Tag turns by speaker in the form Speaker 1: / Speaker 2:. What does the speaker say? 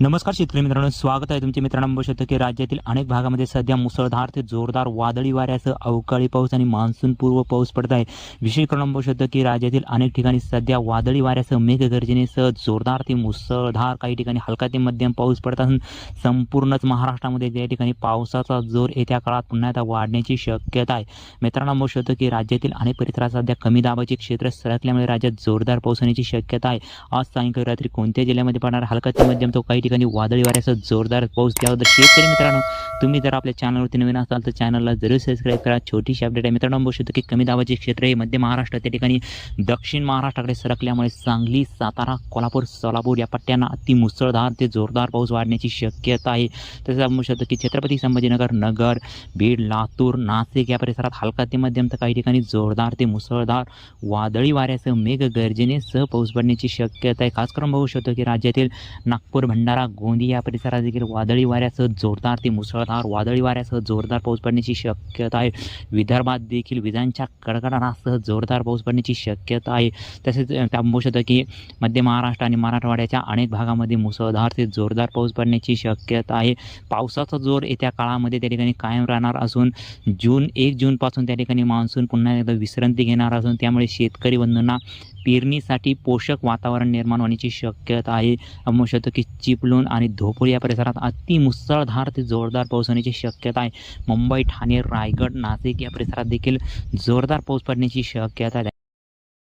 Speaker 1: नमस्कार शेतकरी मित्रांनो स्वागत आहे तुमच्या मित्रांनो बघू शकतो की राज्यातील अनेक भागामध्ये. सध्या मुसळधार ते जोरदार वादळी वाऱ्यासह अवकाळी पाऊस आणि मान्सून पूर्व पाऊस पडत आहे. विशेष करून बघू शकतो की राज्यातील अनेक ठिकाणी सध्या वादळी वाऱ्यासह मेघगर्जनेसह जोरदार ते मुसळधार काही ठिकाणी हलका ते मध्यम पाऊस पडत असून संपूर्णच महाराष्ट्रामध्ये त्या ठिकाणी पावसाचा जोर येत्या काळात पुन्हा एकदा वाढण्याची शक्यता आहे. मित्रांनो बघू शकतो की राज्यातील अनेक परिसरात सध्या कमी दाबाचे क्षेत्र सरकल्यामुळे राज्यात जोरदार पाऊस होण्याची शक्यता आहे. आज सायंकाळी रात्री कोणत्या जिल्ह्यामध्ये पडणार हलका ते मध्यम तो काही ठिकाणी वादळी वाऱ्यासह जोरदार पाऊस. त्याबद्दल शेतकरी मित्रांनो तुम्ही जर आपल्या चॅनलवरती नवीन असाल तर चॅनलला जरूर सबस्क्राईब करा. छोटीशी अपडेट आहे. मित्रांनो बघू शकतो की कमी दाबाचे क्षेत्र हे मध्य महाराष्ट्र त्या ठिकाणी दक्षिण महाराष्ट्राकडे सरकल्यामुळे सांगली सातारा कोल्हापूर सोलापूर या पट्ट्यांना अति मुसळधार ते जोरदार पाऊस वाढण्याची शक्यता आहे. तसेच आपण बघू शकतो की छत्रपती संभाजीनगर नगर बीड लातूर नाशिक या परिसरात हलका ते मध्यम तर काही ठिकाणी जोरदार ते मुसळधार वादळी वाऱ्यासह मेघगर्जनेसह पाऊस पडण्याची शक्यता आहे. खास करून बघू शकतो की राज्यातील नागपूर भंडारा गोंदी या परिसरात देखील वादळी वाऱ्यासह जोरदार ते मुसळ मुसळधार वादळी वाऱ्यासह जोरदार पाऊस पडण्याची शक्यता आहे. विदर्भात देखील विजांच्या कडकडाटासह जोरदार पाऊस पडण्याची शक्यता आहे. तसेच अ, शकतं की मध्य महाराष्ट्र आणि मराठवाड्याच्या अनेक भागामध्ये मुसळधार ते जोरदार पाऊस पडण्याची शक्यता आहे. पावसाचा जोर येत्या काळामध्ये त्या ठिकाणी कायम राहणार असून जून एक जूनपासून त्या ठिकाणी मान्सून पुन्हा एकदा विश्रांती घेणार असून त्यामुळे शेतकरी बंधूंना पेरणीसाठी पोषक वातावरण निर्माण होण्याची शक्यता आहे. आपण म्हणू शकतो की चिपळूण आणि धोपूर या परिसरात अति मुसळधार ते जोरदार पाऊस होण्याची शक्यता आहे. मुंबई ठाणे रायगड नाशिक या परिसरात देखील जोरदार पाऊस पडण्याची शक्यता आहे.